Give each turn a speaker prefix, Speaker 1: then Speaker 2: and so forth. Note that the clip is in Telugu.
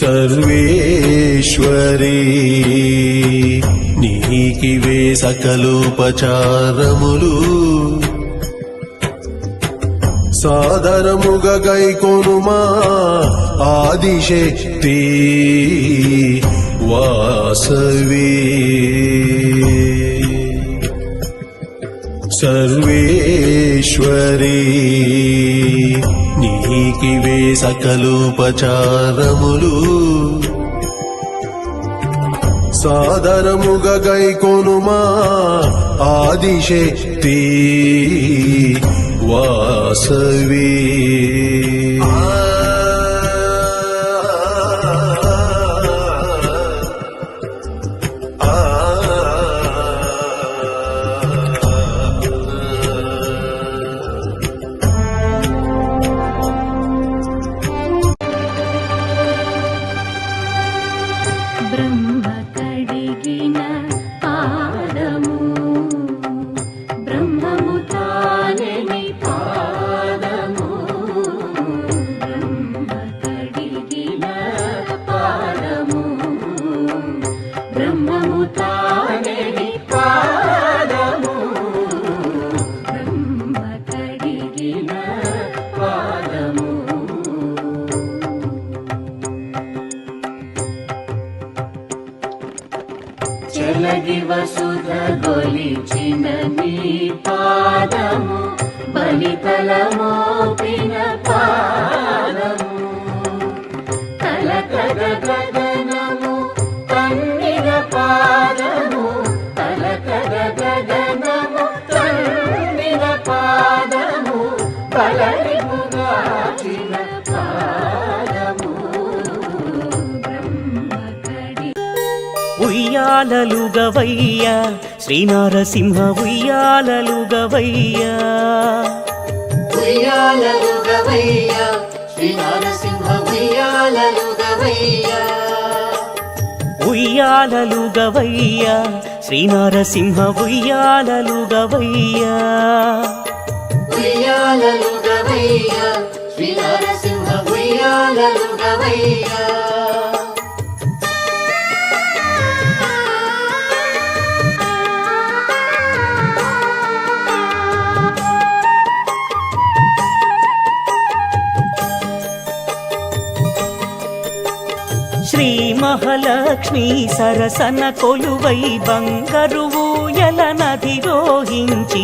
Speaker 1: సర్వేశ్వరీ. నీకివే సకలోపచారములు. సాదరముగ గైకొనుమా ఆదిశక్తి వాసవీ. సర్వేశ్వరీ. ఇవే సకలోపచారములు. సాదరముగ గైకొనుమా ఆదిశక్తి వాసవే.
Speaker 2: చెలగి వసుధ గొలిచిన నీ పాదము. బలితల మోపిన పాదము కలకద గగనము తన్నిన పాదము కలకద గగనము తన్నిన పాదము కలరిముగాచిన
Speaker 3: ఉయ్యాలలుగవయ్యా. శ్రీనారసింహ ఉయ్యాలలుగవయ్యా.
Speaker 4: ఉయ్యాలలుగవయ్యా. శ్రీ నరసింహ ఉయ్యాలలుగవయ్యా.
Speaker 3: ఉయ్యాలలుగవయ్యా. శ్రీనారసింహ ఉయ్యాలలుగవయ్యా.
Speaker 4: ఉయ్యాలలుగవయ్యా. శ్రీ నరసింహ ఉయ్యాలలుగవయ్యా.
Speaker 3: శ్రీ మహాలక్ష్మి సరసన కొలువై బంగరువు ఊయల నది రోహించి